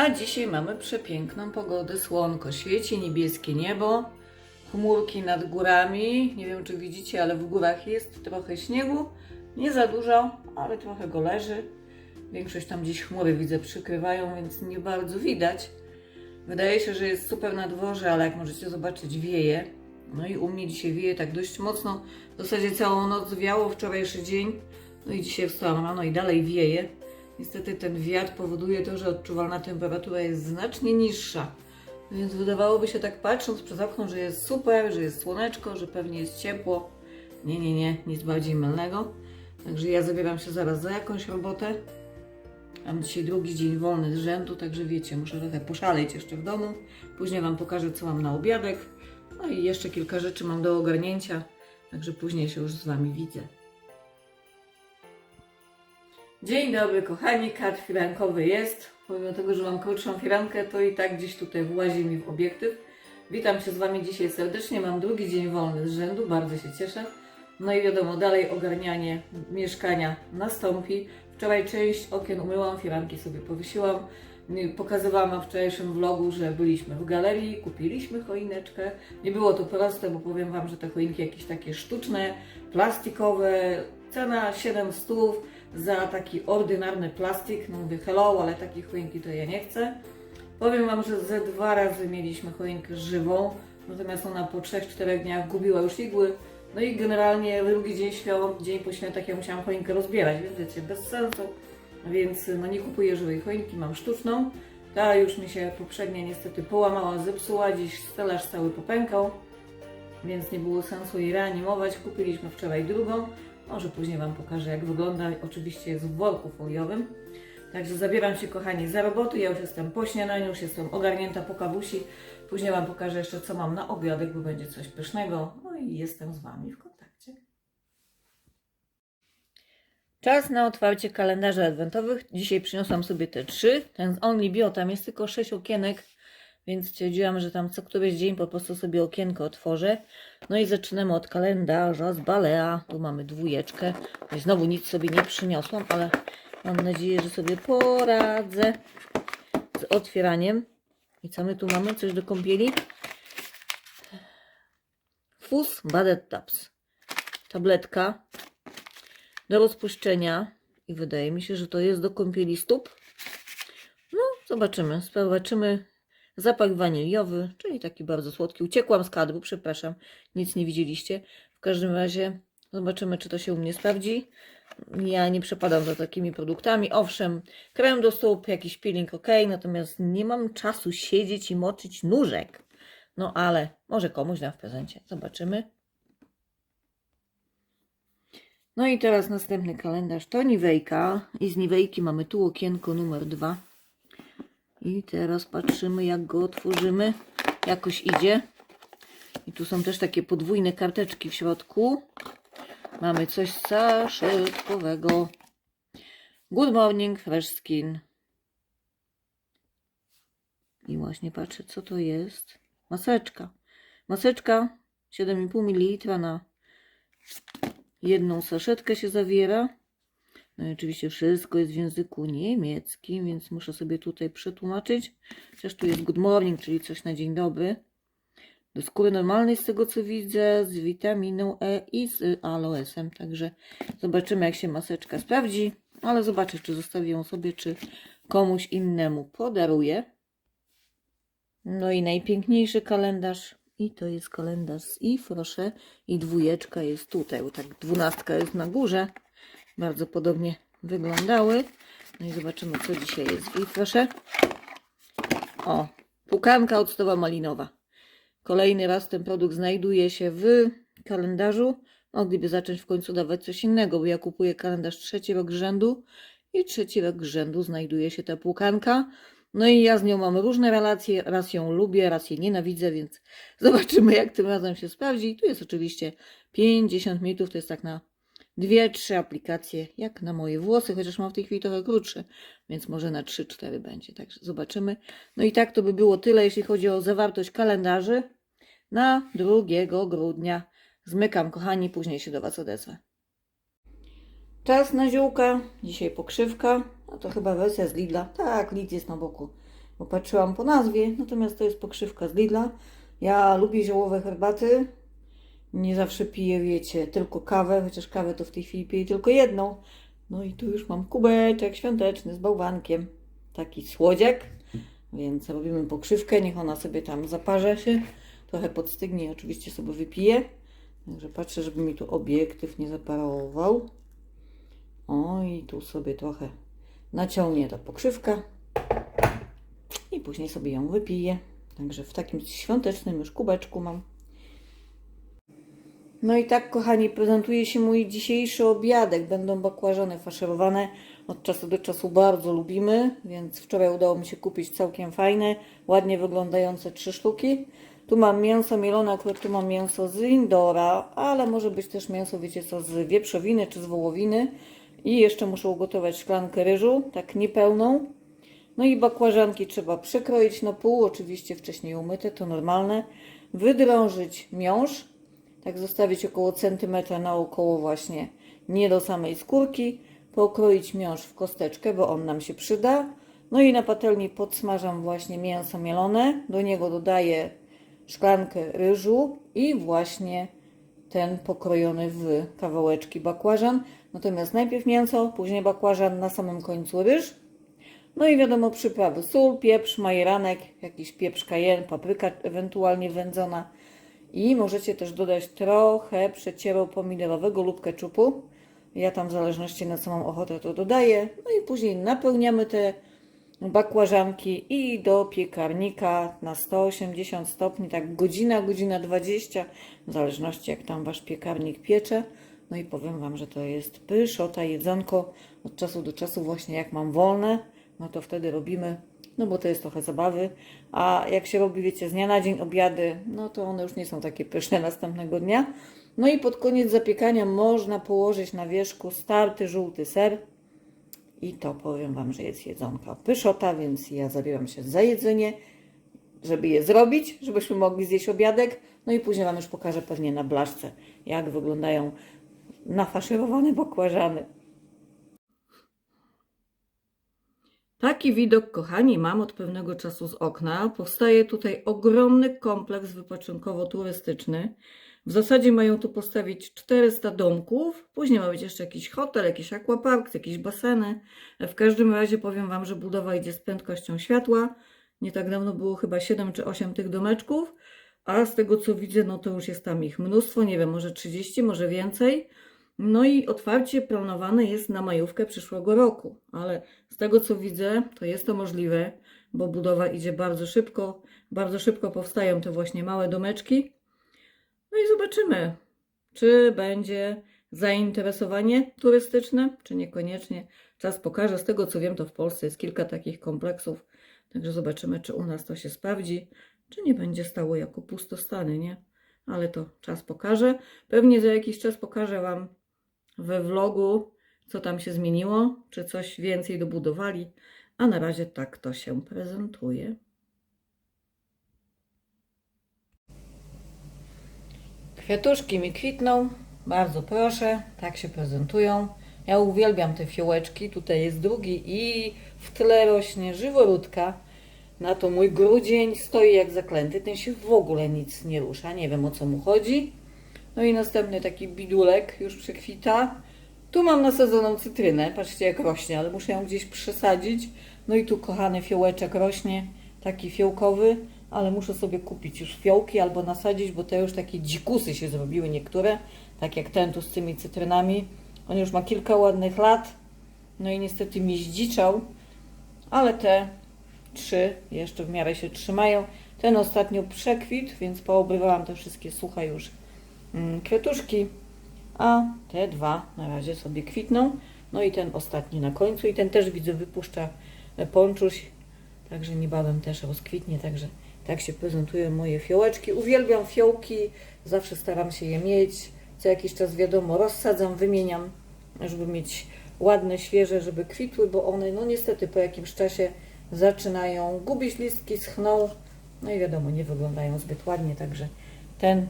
A dzisiaj mamy przepiękną pogodę. Słonko świeci, niebieskie niebo, chmurki nad górami. Nie wiem, czy widzicie, ale w górach jest trochę śniegu. Nie za dużo, ale trochę go leży. Większość tam gdzieś chmury widzę przykrywają, więc nie bardzo widać. Wydaje się, że jest super na dworze, ale jak możecie zobaczyć, wieje. No i u mnie dzisiaj wieje tak dość mocno. W zasadzie całą noc wiało, wczorajszy dzień. No i dzisiaj wstałam rano i dalej wieje. Niestety ten wiatr powoduje to, że odczuwalna temperatura jest znacznie niższa. Więc wydawałoby się tak patrząc przez okno, że jest super, że jest słoneczko, że pewnie jest ciepło. Nie, nie, nie, nic bardziej mylnego. Także ja zabieram się zaraz za jakąś robotę. Mam dzisiaj drugi dzień wolny z rzędu, także wiecie, muszę trochę poszaleć jeszcze w domu. Później Wam pokażę, co mam na obiadek. No i jeszcze kilka rzeczy mam do ogarnięcia, także później się już z Wami widzę. Dzień dobry kochani, kat firankowy jest. Pomimo tego, że mam krótszą firankę, to i tak gdzieś tutaj włazi mi w obiektyw. Witam się z Wami dzisiaj serdecznie. Mam drugi dzień wolny z rzędu, bardzo się cieszę. No i wiadomo, dalej ogarnianie mieszkania nastąpi. Wczoraj część okien umyłam, firanki sobie powiesiłam. Pokazywałam na wczorajszym vlogu, że byliśmy w galerii, kupiliśmy choineczkę. Nie było to proste, bo powiem Wam, że te choinki jakieś takie sztuczne, plastikowe, cena 7 stów za taki ordynarny plastik. No mówię hello, ale takiej choinki to ja nie chcę. Powiem Wam, że ze dwa razy mieliśmy choinkę żywą, natomiast ona po 3-4 dniach gubiła już igły. No i generalnie drugi dzień świąt, dzień po świętach ja musiałam choinkę rozbierać, więc wiecie, bez sensu. Więc no nie kupuję żywej choinki, mam sztuczną. Ta już mi się poprzednia niestety połamała, zepsuła, dziś stelaż cały popękał, więc nie było sensu jej reanimować. Kupiliśmy wczoraj drugą. Może później Wam pokażę, jak wygląda. Oczywiście jest w worku foliowym. Także zabieram się, kochani, za roboty. Ja już jestem po śniadaniu, już jestem ogarnięta po kawusi. Później Wam pokażę jeszcze, co mam na obiadek, bo będzie coś pysznego. No i jestem z Wami w kontakcie. Czas na otwarcie kalendarzy adwentowych. Dzisiaj przyniosłam sobie te trzy. Ten z Only Bio, tam jest tylko sześć okienek, więc stwierdziłam, że tam co któryś dzień po prostu sobie okienko otworzę. No i zaczynamy od kalendarza z Balea. Tu mamy dwójeczkę. I znowu nic sobie nie przyniosłam, ale mam nadzieję, że sobie poradzę z otwieraniem. I co my tu mamy? Coś do kąpieli? Fus Badet Taps. Tabletka do rozpuszczenia. I wydaje mi się, że to jest do kąpieli stóp. No, zobaczymy. Zobaczymy. Zapach waniliowy, czyli taki bardzo słodki. Uciekłam z kadru, przepraszam. Nic nie widzieliście. W każdym razie zobaczymy, czy to się u mnie sprawdzi. Ja nie przepadam za takimi produktami. Owszem, krem do stóp, jakiś peeling ok, natomiast nie mam czasu siedzieć i moczyć nóżek. No ale może komuś dam w prezencie. Zobaczymy. No i teraz następny kalendarz to Niwejka. I z Niwejki mamy tu okienko numer dwa. I teraz patrzymy, jak go otworzymy. Jakoś idzie. I tu są też takie podwójne karteczki w środku. Mamy coś saszetkowego. Good morning, fresh skin. I właśnie patrzę, co to jest. Maseczka. Maseczka 7,5 ml na jedną saszetkę się zawiera. No oczywiście wszystko jest w języku niemieckim, więc muszę sobie tutaj przetłumaczyć. Chociaż tu jest good morning, czyli coś na dzień dobry. Do skóry normalnej z tego co widzę, z witaminą E i z aloesem. Także zobaczymy jak się maseczka sprawdzi. Ale zobaczę czy zostawię ją sobie, czy komuś innemu podaruję. No i najpiękniejszy kalendarz. I to jest kalendarz z i proszę. I dwójeczka jest tutaj, bo tak dwunastka jest na górze. Bardzo podobnie wyglądały. No i zobaczymy, co dzisiaj jest i proszę. O, pukanka octowa malinowa. Kolejny raz ten produkt znajduje się w kalendarzu. Mogliby zacząć w końcu dawać coś innego, bo ja kupuję kalendarz trzeci rok rzędu i trzeci rok rzędu znajduje się ta płukanka. No i ja z nią mam różne relacje, raz ją lubię, raz jej nienawidzę, więc zobaczymy jak tym razem się sprawdzi. Tu jest oczywiście 50 minut, to jest tak na dwie, trzy aplikacje, jak na moje włosy, chociaż mam w tej chwili trochę krótsze, więc może na 3-4 będzie, także zobaczymy. No i tak to by było tyle, jeśli chodzi o zawartość kalendarzy na 2 grudnia. Zmykam, kochani, później się do Was odezwę. Czas na ziółka, dzisiaj pokrzywka, a to chyba wersja z Lidla. Tak, Lid jest na boku. popatrzyłam po nazwie, natomiast to jest pokrzywka z Lidla. Ja lubię ziołowe herbaty. Nie zawsze piję, wiecie, tylko kawę, chociaż kawę to w tej chwili piję tylko jedną. No i tu już mam kubeczek świąteczny z bałwankiem. Taki słodziak. Więc robimy pokrzywkę, niech ona sobie tam zaparza się. Trochę podstygnie oczywiście sobie wypiję. Także patrzę, żeby mi tu obiektyw nie zaparował. O i tu sobie trochę naciągnie ta pokrzywka. I później sobie ją wypiję. Także w takim świątecznym już kubeczku mam. No i tak, kochani, prezentuje się mój dzisiejszy obiadek. Będą bakłażany faszerowane. Od czasu do czasu bardzo lubimy, więc wczoraj udało mi się kupić całkiem fajne, ładnie wyglądające trzy sztuki. Tu mam mięso mielone, akurat tu mam mięso z indora, ale może być też mięso, wiecie co, z wieprzowiny czy z wołowiny. I jeszcze muszę ugotować szklankę ryżu, tak niepełną. No i bakłażanki trzeba przekroić na pół, oczywiście wcześniej umyte, to normalne. Wydrążyć miąższ, tak zostawić około centymetra naokoło właśnie, nie do samej skórki. Pokroić miąższ w kosteczkę, bo on nam się przyda. No i na patelni podsmażam właśnie mięso mielone. Do niego dodaję szklankę ryżu i właśnie ten pokrojony w kawałeczki bakłażan. Natomiast najpierw mięso, później bakłażan, na samym końcu ryż. No i wiadomo przyprawy, sól, pieprz, majeranek, jakiś pieprz kajen, papryka ewentualnie wędzona. I możecie też dodać trochę przecieru pomidorowego lub keczupu. Ja tam w zależności na co mam ochotę to dodaję. No i później napełniamy te bakłażanki i do piekarnika na 180 stopni, tak godzina, godzina 20, w zależności jak tam wasz piekarnik piecze. No i powiem wam, że to jest pyszota, jedzonko od czasu do czasu właśnie jak mam wolne, no to wtedy robimy, no bo to jest trochę zabawy, a jak się robi, wiecie, z dnia na dzień obiady, no to one już nie są takie pyszne następnego dnia. No i pod koniec zapiekania można położyć na wierzchu starty żółty ser, i to powiem Wam, że jest jedzonka pyszota, więc ja zabieram się za jedzenie, żeby je zrobić, żebyśmy mogli zjeść obiadek. No i później Wam już pokażę pewnie na blaszce, jak wyglądają nafaszerowane bakłażany. Taki widok, kochani, mam od pewnego czasu z okna. Powstaje tutaj ogromny kompleks wypoczynkowo-turystyczny. W zasadzie mają tu postawić 400 domków, później ma być jeszcze jakiś hotel, jakiś aquapark, jakieś baseny. W każdym razie powiem Wam, że budowa idzie z prędkością światła. Nie tak dawno było chyba 7 czy 8 tych domeczków, a z tego co widzę, no to już jest tam ich mnóstwo, nie wiem, może 30, może więcej. No i otwarcie planowane jest na majówkę przyszłego roku, ale z tego co widzę, to jest to możliwe, bo budowa idzie bardzo szybko. Bardzo szybko powstają te właśnie małe domeczki. No i zobaczymy, czy będzie zainteresowanie turystyczne, czy niekoniecznie. Czas pokaże. Z tego co wiem, to w Polsce jest kilka takich kompleksów. Także zobaczymy, czy u nas to się sprawdzi, czy nie będzie stało jako pustostany, nie? Ale to czas pokaże. Pewnie za jakiś czas pokażę Wam we vlogu, co tam się zmieniło, czy coś więcej dobudowali. A na razie tak to się prezentuje. Kwiatuszki mi kwitną, bardzo proszę, tak się prezentują. Ja uwielbiam te fiołeczki, tutaj jest drugi i w tle rośnie żyworódka. Na to mój grudzień stoi jak zaklęty, ten się w ogóle nic nie rusza, nie wiem o co mu chodzi. No i następny taki bidulek już przekwita. Tu mam nasadzoną cytrynę, patrzcie jak rośnie, ale muszę ją gdzieś przesadzić. No i tu kochany fiołeczek rośnie, taki fiołkowy, ale muszę sobie kupić już fiołki albo nasadzić, bo te już takie dzikusy się zrobiły niektóre, tak jak ten tu z tymi cytrynami. On już ma kilka ładnych lat, no i niestety mi zdziczał, ale te trzy jeszcze w miarę się trzymają. Ten ostatnio przekwit, więc poobrywałam te wszystkie suche już kwiatuszki, a te dwa na razie sobie kwitną. No i ten ostatni na końcu i ten też widzę wypuszcza e, ponczuś, także niebawem też rozkwitnie, także tak się prezentują moje fiołeczki. Uwielbiam fiołki, zawsze staram się je mieć. Co jakiś czas wiadomo, rozsadzam, wymieniam, żeby mieć ładne, świeże, żeby kwitły, bo one no niestety po jakimś czasie zaczynają gubić listki, schną. No i wiadomo, nie wyglądają zbyt ładnie, także ten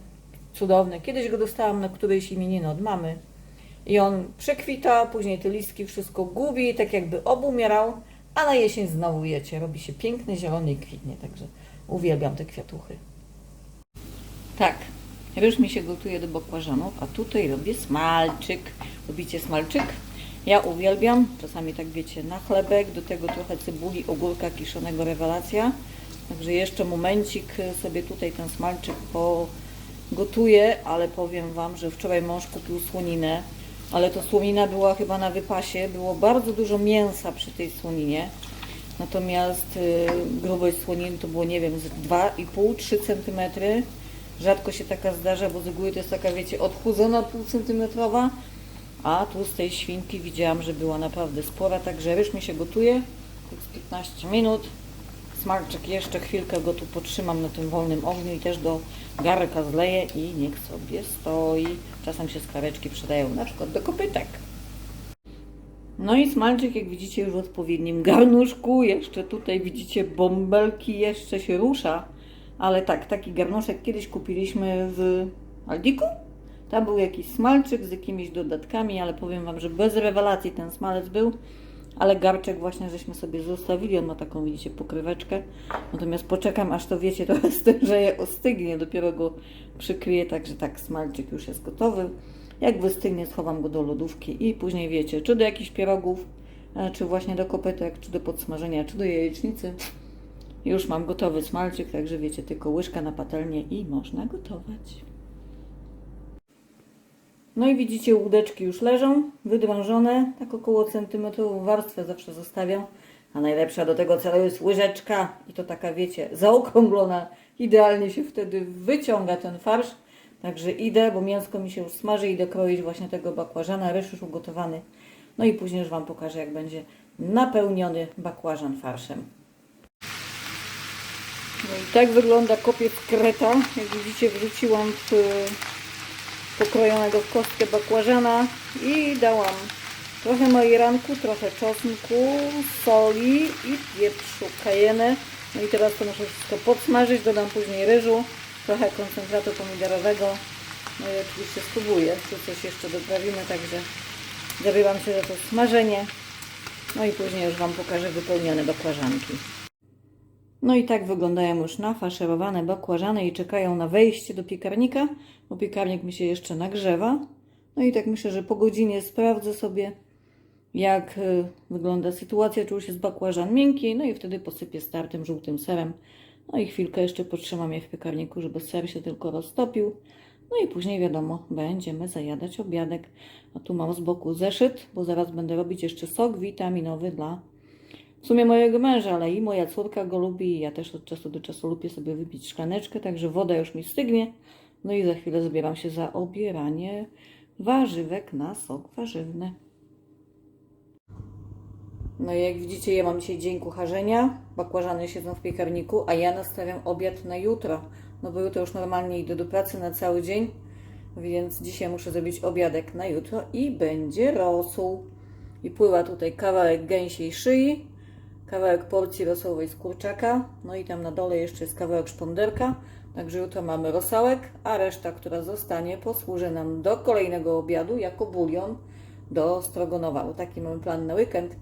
cudowny. Kiedyś go dostałam na którejś imieniny od mamy i on przekwita, później te listki wszystko gubi, tak jakby obumierał, a na jesień znowu jecie. Robi się piękny, zielony i kwitnie, także uwielbiam te kwiatuchy. Tak, ryż mi się gotuje do bakłażanów, a tutaj robię smalczyk. Lubicie smalczyk? Ja uwielbiam, czasami tak wiecie, na chlebek, do tego trochę cebuli, ogórka kiszonego, rewelacja. Także jeszcze momencik sobie tutaj ten smalczyk pogotuję, ale powiem Wam, że wczoraj mąż kupił słoninę, ale to słonina była chyba na wypasie, było bardzo dużo mięsa przy tej słoninie. Natomiast y, grubość słoniny to było, nie wiem, z 2,5-3 cm. Rzadko się taka zdarza, bo z góry to jest taka, wiecie, odchudzona pół centymetrowa. A tu z tej świnki widziałam, że była naprawdę spora, także ryż mi się gotuje. Tak z 15 minut. Smalczyk jeszcze chwilkę go tu potrzymam na tym wolnym ogniu i też do garnka zleję i niech sobie stoi. Czasem się skareczki przydają, na przykład do kopytek. No i smalczyk, jak widzicie, już w odpowiednim garnuszku. Jeszcze tutaj widzicie bąbelki, jeszcze się rusza. Ale tak, taki garnuszek kiedyś kupiliśmy w Aldiku. Tam był jakiś smalczyk z jakimiś dodatkami, ale powiem Wam, że bez rewelacji ten smalec był. Ale garczek właśnie żeśmy sobie zostawili. On ma taką, widzicie, pokryweczkę. Natomiast poczekam, aż to wiecie, trochę stężeje, ostygnie. Dopiero go przykryję, także tak, smalczyk już jest gotowy. Jak wystygnie, schowam go do lodówki i później wiecie, czy do jakichś pierogów, e, czy właśnie do kopytek, czy do podsmażenia, czy do jajecznicy. Już mam gotowy smalczyk, także wiecie, tylko łyżka na patelnię i można gotować. No i widzicie, łódeczki już leżą, wydrążone, tak około centymetrową warstwę zawsze zostawiam. A najlepsza do tego celu jest łyżeczka i to taka, wiecie, zaokrąglona. Idealnie się wtedy wyciąga ten farsz. Także idę, bo mięsko mi się już smaży, idę kroić właśnie tego bakłażana, ryż już ugotowany. No i później już Wam pokażę, jak będzie napełniony bakłażan farszem. No i tak wygląda kopiec kreta. Jak widzicie, wrzuciłam w pokrojonego w kostkę bakłażana i dałam trochę majeranku, trochę czosnku, soli i pieprzu cayenne. No i teraz to muszę wszystko podsmażyć, dodam później ryżu, trochę koncentratu pomidorowego. No i oczywiście spróbuję, czy coś jeszcze doprawimy, także zabieram się za to smażenie. No i później już Wam pokażę wypełnione bakłażanki. No i tak wyglądają już nafaszerowane bakłażany i czekają na wejście do piekarnika, bo piekarnik mi się jeszcze nagrzewa. No i tak myślę, że po godzinie sprawdzę sobie, jak y, wygląda sytuacja, czy już jest bakłażan miękki, no i wtedy posypię startym żółtym serem. No i chwilkę jeszcze potrzymam je w piekarniku, żeby ser się tylko roztopił. No i później wiadomo, będziemy zajadać obiadek. A tu mam z boku zeszyt, bo zaraz będę robić jeszcze sok witaminowy dla w sumie mojego męża, ale i moja córka go lubi ja też od czasu do czasu lubię sobie wypić szklaneczkę, także woda już mi stygnie. No i za chwilę zabieram się za obieranie warzywek na sok warzywny. No i jak widzicie, ja mam dzisiaj dzień kucharzenia. Bakłażany siedzą w piekarniku, a ja nastawiam obiad na jutro. No bo jutro już normalnie idę do pracy na cały dzień, więc dzisiaj muszę zrobić obiadek na jutro i będzie rosół. I pływa tutaj kawałek gęsiej szyi, kawałek porcji rosołowej z kurczaka, no i tam na dole jeszcze jest kawałek szponderka. Także jutro mamy rosołek, a reszta, która zostanie, posłuży nam do kolejnego obiadu jako bulion do strogonowa. Bo taki mamy plan na weekend.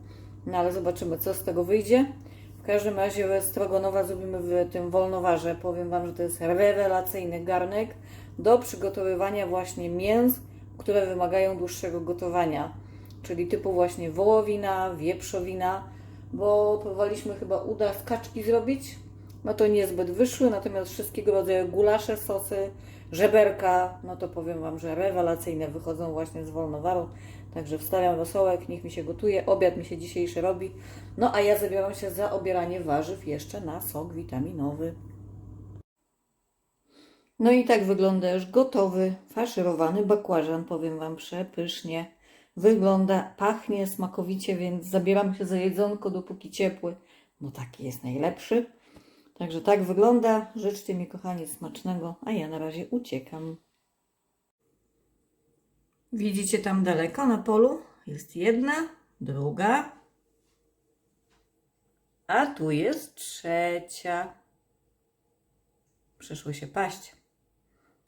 No ale zobaczymy, co z tego wyjdzie. W każdym razie strogonowa zrobimy w tym wolnowarze. Powiem Wam, że to jest rewelacyjny garnek do przygotowywania właśnie mięs, które wymagają dłuższego gotowania. Czyli typu właśnie wołowina, wieprzowina, bo próbowaliśmy chyba uda z kaczki zrobić. No to niezbyt wyszły, natomiast wszystkiego rodzaju gulasze, sosy, żeberka, no to powiem Wam, że rewelacyjne wychodzą właśnie z wolnowaru. Także wstawiam rosołek, niech mi się gotuje, obiad mi się dzisiejszy robi. No a ja zabieram się za obieranie warzyw jeszcze na sok witaminowy. No i tak wygląda już gotowy, faszerowany bakłażan, powiem Wam przepysznie. Wygląda, pachnie smakowicie, więc zabieram się za jedzonko dopóki ciepły, bo taki jest najlepszy. Także tak wygląda. Życzcie mi, kochani, smacznego, a ja na razie uciekam. Widzicie tam daleko na polu? Jest jedna, druga, a tu jest trzecia. Przyszły się paść.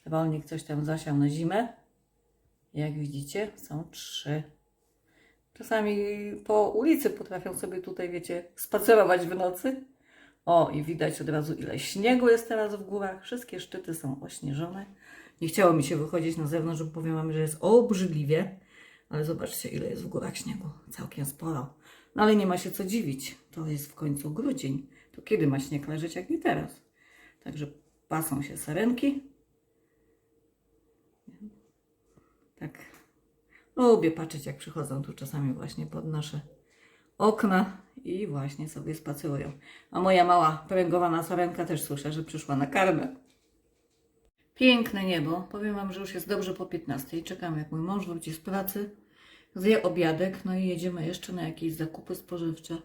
Rolnik coś tam zasiał na zimę. Jak widzicie, są trzy. Czasami po ulicy potrafią sobie tutaj, wiecie, spacerować w nocy. O, i widać od razu, ile śniegu jest teraz w górach. Wszystkie szczyty są ośnieżone. Nie chciało mi się wychodzić na zewnątrz, bo powiem Wam, że jest obrzydliwie. Ale zobaczcie, ile jest w górach śniegu. Całkiem sporo. No ale nie ma się co dziwić. To jest w końcu grudzień. To kiedy ma śnieg leżeć, jak nie teraz? Także pasą się sarenki. Tak. Lubię patrzeć, jak przychodzą tu czasami właśnie pod nasze okna i właśnie sobie spacerują. A moja mała pręgowana sarenka też słyszę, że przyszła na karmę. Piękne niebo. Powiem Wam, że już jest dobrze po 15. Czekam, jak mój mąż wróci z pracy, zje obiadek, no i jedziemy jeszcze na jakieś zakupy spożywcze.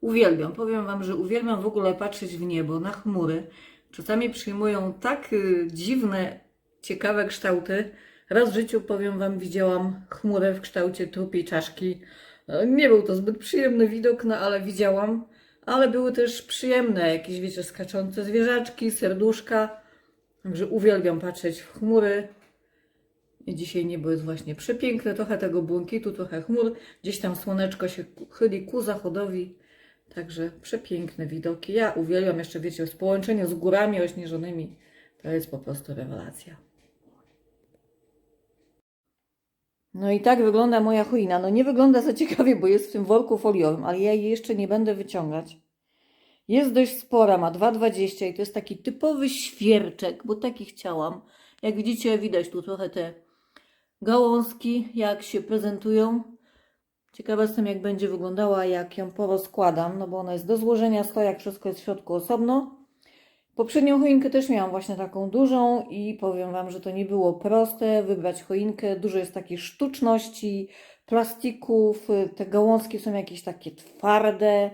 Uwielbiam, powiem Wam, że uwielbiam w ogóle patrzeć w niebo, na chmury. Czasami przyjmują tak y, dziwne, ciekawe kształty. Raz w życiu, powiem Wam, widziałam chmurę w kształcie trupiej czaszki. E, Nie był to zbyt przyjemny widok, no ale widziałam. Ale były też przyjemne, jakieś, wiecie, skaczące zwierzaczki, serduszka. Także uwielbiam patrzeć w chmury. I dzisiaj niebo jest właśnie przepiękne, trochę tego błękitu, trochę chmur. Gdzieś tam słoneczko się chyli ku zachodowi. Także przepiękne widoki. Ja uwielbiam jeszcze, wiecie, w połączeniu z górami ośnieżonymi. To jest po prostu rewelacja. No i tak wygląda moja choina. No nie wygląda za ciekawie, bo jest w tym worku foliowym, ale ja jej jeszcze nie będę wyciągać. Jest dość spora, ma 2,20 i to jest taki typowy świerczek, bo taki chciałam. Jak widzicie, widać tu trochę te gałązki, jak się prezentują. Ciekawa jestem, jak będzie wyglądała, jak ją porozkładam, no bo ona jest do złożenia stojak, wszystko jest w środku osobno. Poprzednią choinkę też miałam właśnie taką dużą i powiem Wam, że to nie było proste wybrać choinkę. Dużo jest takiej sztuczności, plastików, te gałązki są jakieś takie twarde.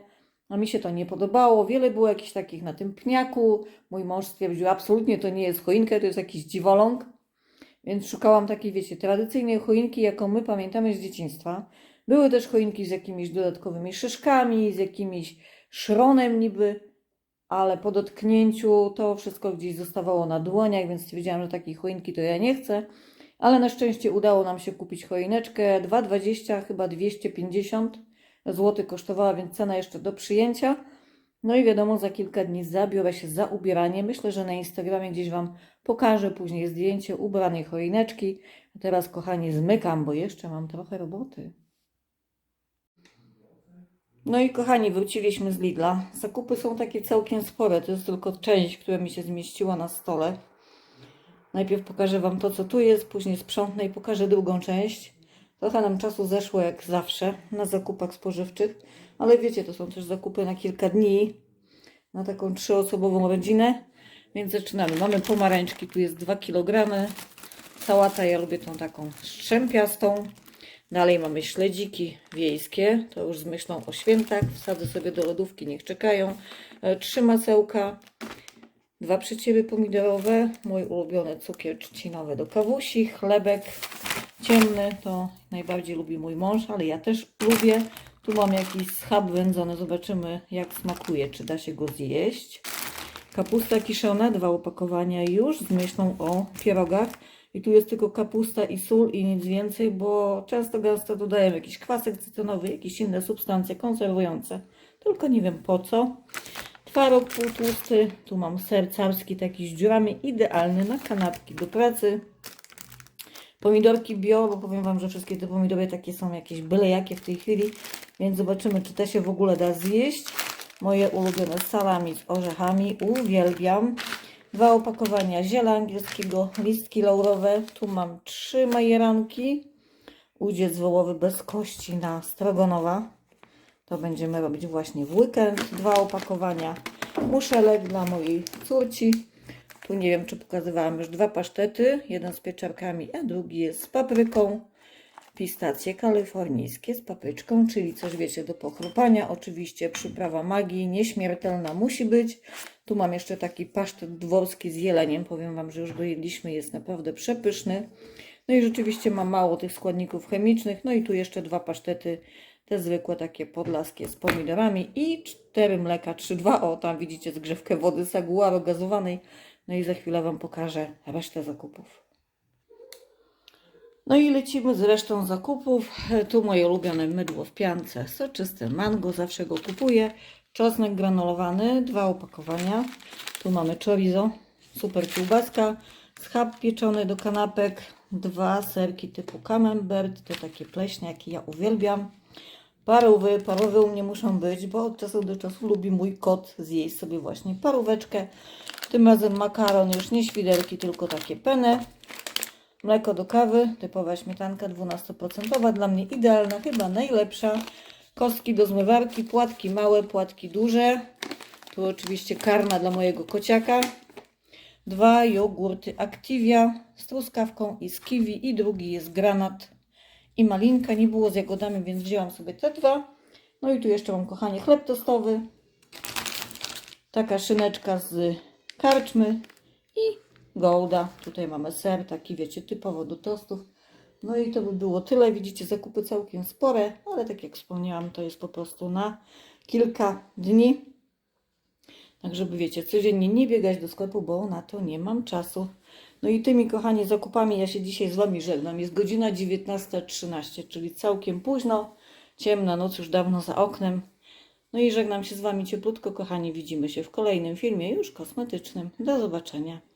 A mi się to nie podobało. Wiele było jakichś takich na tym pniaku. Mój mąż stwierdził, absolutnie to nie jest choinka, to jest jakiś dziwoląg. Więc szukałam takiej, wiecie, tradycyjnej choinki, jaką my pamiętamy z dzieciństwa. Były też choinki z jakimiś dodatkowymi szyszkami, z jakimiś szronem niby, ale po dotknięciu to wszystko gdzieś zostawało na dłoniach, więc stwierdziłam, że takiej choinki to ja nie chcę. Ale na szczęście udało nam się kupić choineczkę 2,20, chyba 250 zł kosztowała, więc cena jeszcze do przyjęcia. No i wiadomo, za kilka dni zabiorę się za ubieranie. Myślę, że na Instagramie gdzieś Wam pokażę później zdjęcie ubranej choineczki. A teraz, kochani, zmykam, bo jeszcze mam trochę roboty. No i kochani, wróciliśmy z Lidla. Zakupy są takie całkiem spore. To jest tylko część, która mi się zmieściła na stole. Najpierw pokażę Wam to, co tu jest, później sprzątnę i pokażę drugą część. Trochę nam czasu zeszło, jak zawsze, na zakupach spożywczych, ale wiecie, to są też zakupy na kilka dni, na taką trzyosobową rodzinę, więc zaczynamy. Mamy pomarańczki, tu jest 2 kg, sałata, ja lubię tą taką strzępiastą. Dalej mamy śledziki wiejskie, to już z myślą o świętach, wsadzę sobie do lodówki, niech czekają. E, Trzy masełka, dwa przeciery pomidorowe, mój ulubiony cukier trzcinowy do kawusi, chlebek ciemny, to najbardziej lubi mój mąż, ale ja też lubię. Tu mam jakiś schab wędzony, zobaczymy jak smakuje, czy da się go zjeść. Kapusta kiszona, dwa opakowania już z myślą o pierogach. I tu jest tylko kapusta i sól i nic więcej, bo często gęsto dodaję jakiś kwasek cytrynowy, jakieś inne substancje konserwujące. Tylko nie wiem po co. Twaróg półtłusty, tu mam ser carski taki z dziurami, idealny na kanapki do pracy. Pomidorki bio, bo powiem Wam, że wszystkie te pomidory takie są jakieś byle jakie w tej chwili, więc zobaczymy, czy te się w ogóle da zjeść. Moje ulubione salami z orzechami, uwielbiam. Dwa opakowania ziela angielskiego, listki laurowe. Tu mam trzy majeranki. Udziec wołowy bez kości na strogonowa. To będziemy robić właśnie w weekend. Dwa opakowania muszelek dla mojej córci. Tu nie wiem, czy pokazywałam już dwa pasztety. Jeden z pieczarkami, a drugi jest z papryką. Pistacje kalifornijskie z papryczką, czyli coś wiecie do pochrupania. Oczywiście przyprawa magii, nieśmiertelna musi być. Tu mam jeszcze taki pasztet dworski z jeleniem. Powiem Wam, że już go jedliśmy, jest naprawdę przepyszny. No i rzeczywiście ma mało tych składników chemicznych. No i tu jeszcze dwa pasztety, te zwykłe takie podlaskie z pomidorami i cztery mleka, 3-2. O, tam widzicie zgrzewkę wody saguaro gazowanej. No i za chwilę Wam pokażę resztę zakupów. No i lecimy z resztą zakupów. Tu moje ulubione mydło w piance, soczyste mango, zawsze go kupuję. Czosnek granulowany, dwa opakowania. Tu mamy chorizo, super kiełbaska, schab pieczony do kanapek, dwa serki typu camembert, te takie pleśniaki, ja uwielbiam. Parówy, parówy u mnie muszą być, bo od czasu do czasu lubi mój kot zjeść sobie właśnie paróweczkę. Tym razem makaron, już nie świderki, tylko takie penne. Mleko do kawy, typowa śmietanka 12%, dla mnie idealna, chyba najlepsza. Kostki do zmywarki, płatki małe, płatki duże. Tu oczywiście karma dla mojego kociaka. Dwa jogurty Activia z truskawką i z kiwi i drugi jest granat i malinka. Nie było z jagodami, więc wzięłam sobie te dwa. No i tu jeszcze mam, kochanie, chleb tostowy. Taka szyneczka z karczmy i Golda. Tutaj mamy ser, taki wiecie, typowo do tostów. No i to by było tyle. Widzicie, zakupy całkiem spore, ale tak jak wspomniałam, to jest po prostu na kilka dni. Tak, żeby wiecie, codziennie nie biegać do sklepu, bo na to nie mam czasu. No i tymi, kochani, zakupami ja się dzisiaj z Wami żegnam. Jest godzina 19.13, czyli całkiem późno. Ciemna noc już dawno za oknem. No i żegnam się z Wami cieplutko, kochani. Widzimy się w kolejnym filmie, już kosmetycznym. Do zobaczenia.